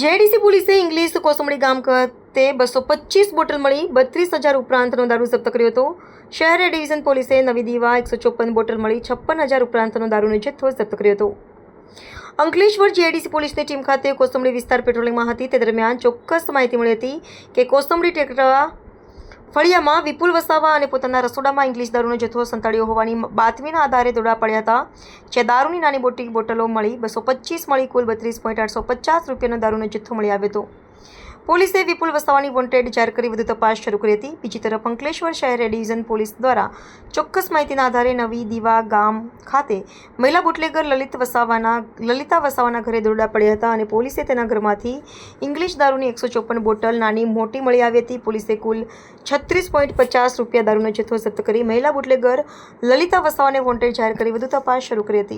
JDC પોલીસે English Kosambadi ગામ ખાતે બસો પચીસ બોટલ મળી બત્રીસ હજાર ઉપરાંતનો દારૂ જપ્ત કર્યો હતો. શહેર ડિવિઝન પોલીસે નવી દીવા એકસો ચોપન બોટલ મળી છપ્પન હજાર ઉપરાંતનો દારૂનો જથ્થો જપ્ત કર્યો હતો. અંકલેશ્વર જીઆઈડીસી પોલીસની ટીમ ખાતે કોસંબડી વિસ્તાર પેટ્રોલિંગમાં હતી. તે દરમિયાન ચોક્કસ માહિતી મળી હતી કે કોસંબડી ટેકરા ફળિયામાં વિપુલ વસાવા અને પોતાના રસોડામાં ઇંગ્લિશ દારૂનો જથ્થો સંતાડ્યો હોવાની બાતમીના આધારે દોડા પડ્યા હતા, જે દારૂની નાની બોટી બોટલો મળી બસો પચીસ મળી કુલ બત્રીસ પોઈન્ટ આઠસો પચાસ રૂપિયાનો દારૂનો જથ્થો મળી આવ્યો હતો. પોલીસે વિપુલ વસાવાની વોન્ટેડ જાહેર કરી વધુ તપાસ શરૂ કરી હતી. બીજી તરફ, અંકલેશ્વર શહેર ડિવિઝન પોલીસ દ્વારા ચોક્કસ માહિતીના આધારે નવી દીવા ગામ ખાતે મહિલા બુટલેગર લલિત વસાવાના, લલિતા વસાવાના ઘરે દોરડા પડ્યા હતા અને પોલીસે તેના ઘરમાંથી ઇંગ્લિશ દારૂની એકસો ચોપન બોટલ નાની મોટી મળી આવી હતી. પોલીસે કુલ છત્રીસ પોઈન્ટ પચાસ રૂપિયા દારૂનો જથ્થો જપ્ત કરી મહિલા બુટલેગર લલિતા વસાવાને વોન્ટેડ જાહેર કરી વધુ તપાસ શરૂ કરી હતી.